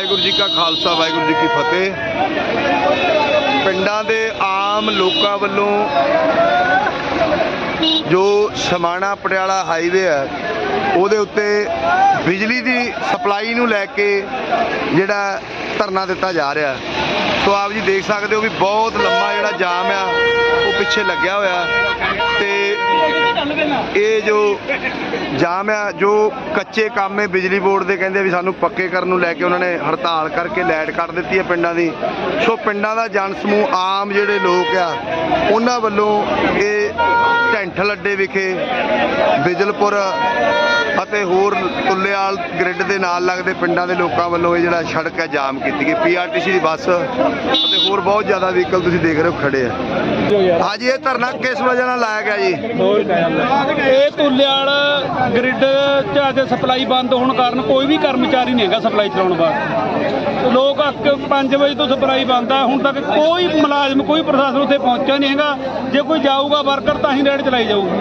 ਵਾਹਿਗੁਰੂ ਜੀ ਕਾ ਖਾਲਸਾ, ਵਾਹਿਗੁਰੂ ਜੀ ਕੀ ਫਤਿਹ। ਪਿੰਡਾਂ ਦੇ ਆਮ ਲੋਕਾਂ ਵੱਲੋਂ ਜੋ ਸਮਾਣਾ ਪਟਿਆਲਾ ਹਾਈਵੇ ਹੈ, ਉਹਦੇ ਉੱਤੇ ਬਿਜਲੀ ਦੀ ਸਪਲਾਈ ਨੂੰ ਲੈ ਕੇ ਜਿਹੜਾ ਧਰਨਾ ਦਿੱਤਾ ਜਾ ਰਿਹਾ ਸੋ ਆਪ ਜੀ ਦੇਖ ਸਕਦੇ ਹੋ ਵੀ ਬਹੁਤ ਲੰਮਾ ਜਿਹੜਾ ਜਾਮ ਆ, ਉਹ ਪਿੱਛੇ ਲੱਗਿਆ ਹੋਇਆ ਇਹ ਜੋ ਜਾਮ ਆ, ਜੋ ਕੱਚੇ ਕੰਮ ਹੈ ਬਿਜਲੀ ਬੋਰਡ ਦੇ ਕਹਿੰਦੇ ਵੀ ਸਾਨੂੰ ਪੱਕੇ ਕਰਨ ਨੂੰ ਲੈ ਕੇ ਉਹਨਾਂ ਨੇ ਹੜਤਾਲ ਕਰਕੇ ਲਾਈਟ ਕੱਟ ਦਿੱਤੀ ਹੈ ਪਿੰਡਾਂ ਦੀ। ਸੋ ਪਿੰਡਾਂ ਦਾ ਜਨ ਸਮੂਹ ਆਮ ਜਿਹੜੇ ਲੋਕ ਆ, ਉਹਨਾਂ ਵੱਲੋਂ ਇਹ ਢੈਂਠਲ ਅੱਡੇ ਵਿਖੇ, ਬਿਜਲਪੁਰ ਅਤੇ ਹੋਰ ਤੁੱਲੇਆਲ ਗ੍ਰਿਡ ਦੇ ਨਾਲ ਲੱਗਦੇ ਪਿੰਡਾਂ ਦੇ ਲੋਕਾਂ ਵੱਲੋਂ ਇਹ ਜਿਹੜਾ ਸੜਕ ਹੈ ਜਾਮ ਕੀਤੀ ਗਈ। ਪੀਆਰਟੀਸੀ ਦੀ ਬੱਸ ਅਤੇ ਹੋਰ ਬਹੁਤ ਜ਼ਿਆਦਾ ਵਹੀਕਲ ਤੁਸੀਂ ਦੇਖ ਰਹੇ ਹੋ ਖੜੇ ਆ। ਹਾਂਜੀ, ਇਹ ਧਰਨਾ ਕਿਸ ਵਜ੍ਹਾ ਨਾਲ ਲਾਇਆ ਗਿਆ ਜੀ? ਇਹ ਤੁਲਿਆਲ ਗ੍ਰਿਡ ਚ ਅੱਜ ਸਪਲਾਈ ਬੰਦ ਹੋਣ ਕਾਰਨ ਕੋਈ ਵੀ ਕਰਮਚਾਰੀ ਨਹੀਂ ਹੈਗਾ ਸਪਲਾਈ ਚਲਾਉਣ ਵਾਸਤੇ। ਲੋਕ ਅੱਕ 5 ਵਜੇ ਤੋਂ ਸਪਲਾਈ ਬੰਦ ਆ ਹੁਣ ਤੱਕ ਕੋਈ ਮੁਲਾਜ਼ਮ ਕੋਈ ਪ੍ਰਸ਼ਾਸਨ ਉੱਥੇ ਪਹੁੰਚਿਆ ਨਹੀਂ ਹੈਗਾ। ਜੇ ਕੋਈ ਜਾਊਗਾ ਵਰਕਰ ਤਾਂ ਹੀ ਰੇਡ ਚਲਾਈ ਜਾਊਗੀ।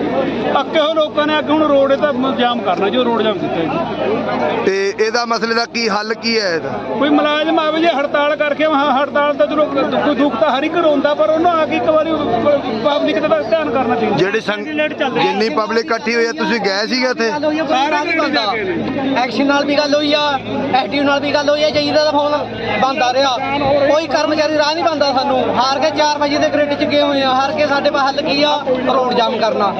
ਅੱਕੇ ਹੋਏ ਲੋਕਾਂ ਨੇ ਅੱਗੇ ਹੁਣ ਰੋਡ ਤਾਂ ਜਾਮ ਕਰਨਾ ਜੋ ਰੋਡ ਜਾਮ ਕੀਤਾ ਜੀ। ਤੇ ਇਹਦਾ ਮਸਲੇ ਦਾ ਕੀ ਹੱਲ ਕੀ ਹੈ ਇਹਦਾ? ਕੋਈ ਮੁਲਾਜ਼ਮ ਆਵੇ ਜੇ ਹੜਤਾਲ ਕਰਕੇ ਹਾਂ ਹੜਤਾਲ ਤਾਂ ਚਲੋ ਕੋਈ ਦੁੱਖ ਤਾਂ ਹਰ ਇੱਕ ਹੁੰਦਾ ਪਰ ਉਹਨੂੰ ਆ ਕੇ ਇੱਕ ਵਾਰੀ ਪਬਲਿਕ ਦਾ ਧਿਆਨ ਕਰਨਾ ਚਾਹੀਦਾ। ਜਿਹੜੀ ਜਿੰਨੀ ਪਬਲਿਕ ਇਕੱਠੀ ਹੋਈ ਹੈ ਤੁਸੀਂ ਗਏ ਸੀਗੇ ਉੱਥੇ ਸਾਰਾ ਨਹੀਂ ਬੰਦਾ ਐਕਸ਼ਨ ਨਾਲ ਵੀ ਗੱਲ ਹੋਈ ਆ ਐਕਟਿਵ ਨਾਲ ਵੀ ਗੱਲ ਹੋਈ ਆ, ਜਈਦਾ ਦਾ ਫੋਨ ਬੰਦ ਆ ਰਿਹਾ। ਕੋਈ ਕਰਮਚਾਰੀ ਰਾਹ ਨਹੀਂ ਬੰਦਾ ਸਾਨੂੰ। ਹਾਰ ਕੇ 4 ਵਜੇ ਦੇ ਗ੍ਰਿਡ ਚ ਗਏ ਹੋਏ ਆ, ਹਾਰ ਕੇ ਸਾਡੇ ਪਾ ਹੱਲ ਕੀ ਆ? ਰੋਡ ਜਾਮ ਕਰਨਾ।